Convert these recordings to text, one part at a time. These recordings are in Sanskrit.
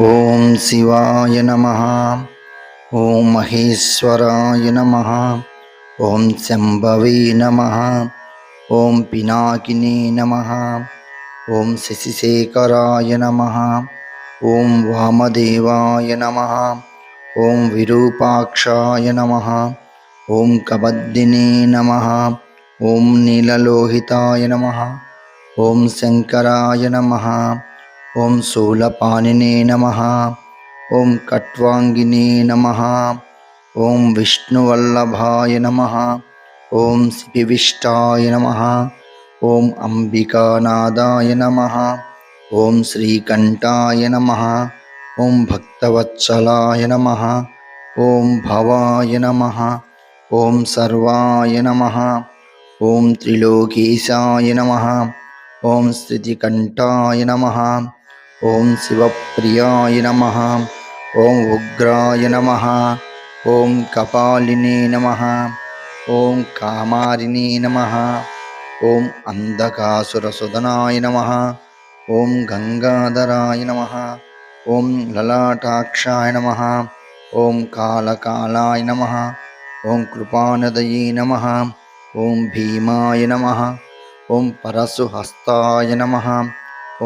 ఓం శివాయ నమ. ఓం మహేశ్వరాయ నమ. ఓం శంభవే నమ. ఓం పినాకినే నమ. ఓం శశిశేఖరాయ నమ. ఓం వామదేవాయ నమ. ఓం విరూపాక్షాయ నమ. ఓం కబద్దినే నమ. ఓం నీలలోహితాయ నమ. ఓం శంకరాయ నమ. ఓం శూలపాణినే నమ ఓం కట్వాంగినే నమ ఓం విష్ణువల్లభాయ నమ ఓం శ్రీవిష్టాయ నమ ఓం అంబికానాదాయ నమ ఓం శ్రీకంఠాయ నమ ఓం భక్తవత్సలాయ నమ ఓం భవాయ నమ ఓం సర్వాయ నమ ఓం త్రిలోకేశాయ నమ ఓం స్థితికంఠాయ నమ ॐ शिवप्रियाय नमः ॐ उग्राय नमः ॐ कपालिने नमः ॐ कामारिणी नमः ॐ अन्धकासुरसुदनाय नमः ॐ गङ्गाधराय नमः ॐ ललाटाक्षाय नमः ॐ कालकालाय नमः ॐ कृपानदये नमः ॐ भीमाय नमः ॐ परशुहस्ताय परुहस्ताय नमः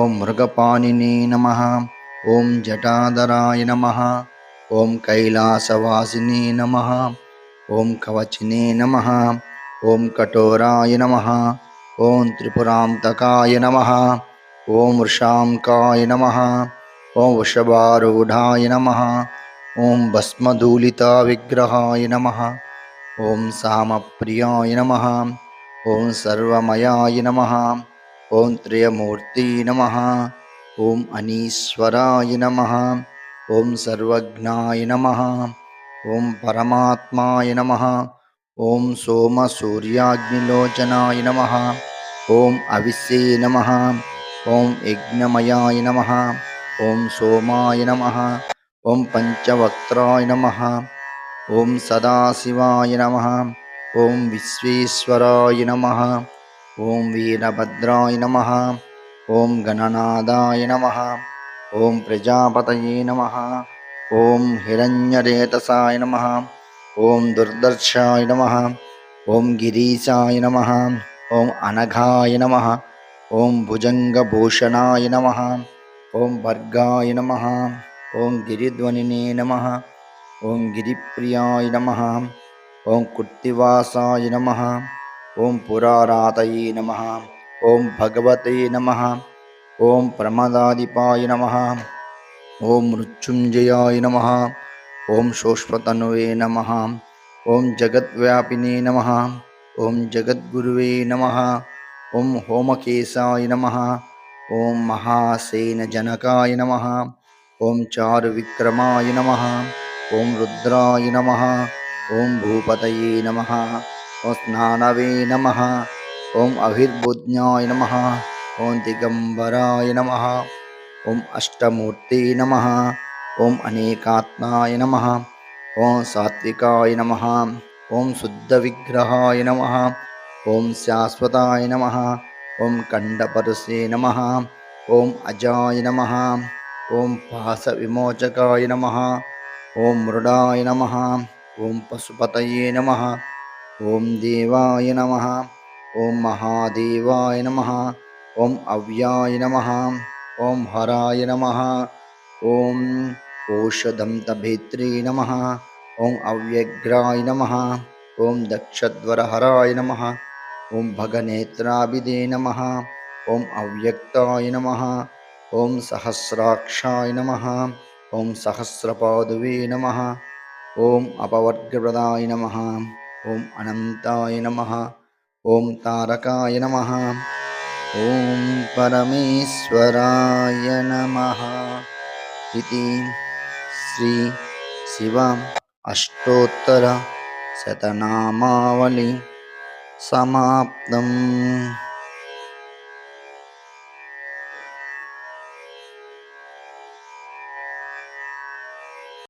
ॐ मृगपाणिने नमः ॐ जटादराय नमः ॐ कैलासवासिने नमः ॐ कवचिने नमः ॐ कठोराय नमः ॐ त्रिपुरान्तकाय नमः ॐ वृषाङ्काय नमः ॐ वृषभारूढाय नमः ॐ भस्मधूलिताविग्रहाय नमः ॐ सामप्रियाय नमः ॐ सर्वमयाय नमः ఓం త్రయమూర్తి నమ ఓం అనీశ్వరాయ నమ ఓం సర్వజ్ఞాయ నమ ఓం పరమాత్మాయ నమ ఓం సోమసూర్యాగ్నిలోచనాయ నమ ఓం అవిశ్యే నమ ఓం యజ్ఞమయాయ నమ ఓం సోమాయ నమ ఓం పంచవక్త్రాయ నమ ఓం సదాశివాయ నమ ఓం విశ్వేశ్వరాయ నమ ॐ वीरभद्राय नमः ॐ गणनादाय नमः ॐ प्रजापतये नमः ॐ हिरण्यरेतसाय नमः ॐ दुर्दर्शाय नमः ॐ गिरीशाय नमः ॐ अनघाय नमः ॐ भुजङ्गभूषणाय नमः ॐ वर्गाय नमः ॐ गिरिध्वनिने नमः ॐ गिरिप्रियाय नमः ॐ कुर्तिवासाय नमः ॐ पुरारातये नमः ॐ भगवते नमः ॐ प्रमदादिपाय नमः ॐ मृत्युञ्जयाय नमः ॐ शोष्पतनुवे नमः ॐ जगद्व्यापिने नमः ॐ जगद्गुरुवे नमः ॐ होमकेशाय नमः ॐ महासेनजनकाय नमः ॐ चारुविक्रमाय नमः ॐ रुद्राय नमः ॐ भूपतये नमः ॐ स्नानवे नमः ॐ अभिर्बुज्ञाय नमः ॐ दिगम्बराय नमः ॐ अष्टमूर्ते नमः ॐ अनेकात्माय नमः ॐ सात्विकाय नमः ॐ शुद्धविग्रहाय नमः ॐ शाश्वताय नमः ॐ कण्डपरुषे नमः ॐ अजाय नमः ॐ पासविमोचकाय नमः ॐ मृडाय नमः ॐ पशुपतये नमः ॐ देवाय नमः ॐ महादेवाय नमः ॐ अव्याय नमः ॐ हराय नमः ॐ ओषदन्तभेत्री नमः ॐ अव्यग्राय नमः ॐ दक्षध्वरहराय नमः ॐ भगनेत्राभिदे नमः ॐ अव्यक्ताय नमः ॐ सहस्राक्षाय नमः ॐ सहस्रपादुवे नमः ॐ अपवर्गप्रदाय नमः ॐ अनन्ताय नमः। ॐ तारकाय नमः। ॐ परमेश्वराय नमः। इति श्री शिवा अष्टोत्तरशतनामावलि समाप्तम्।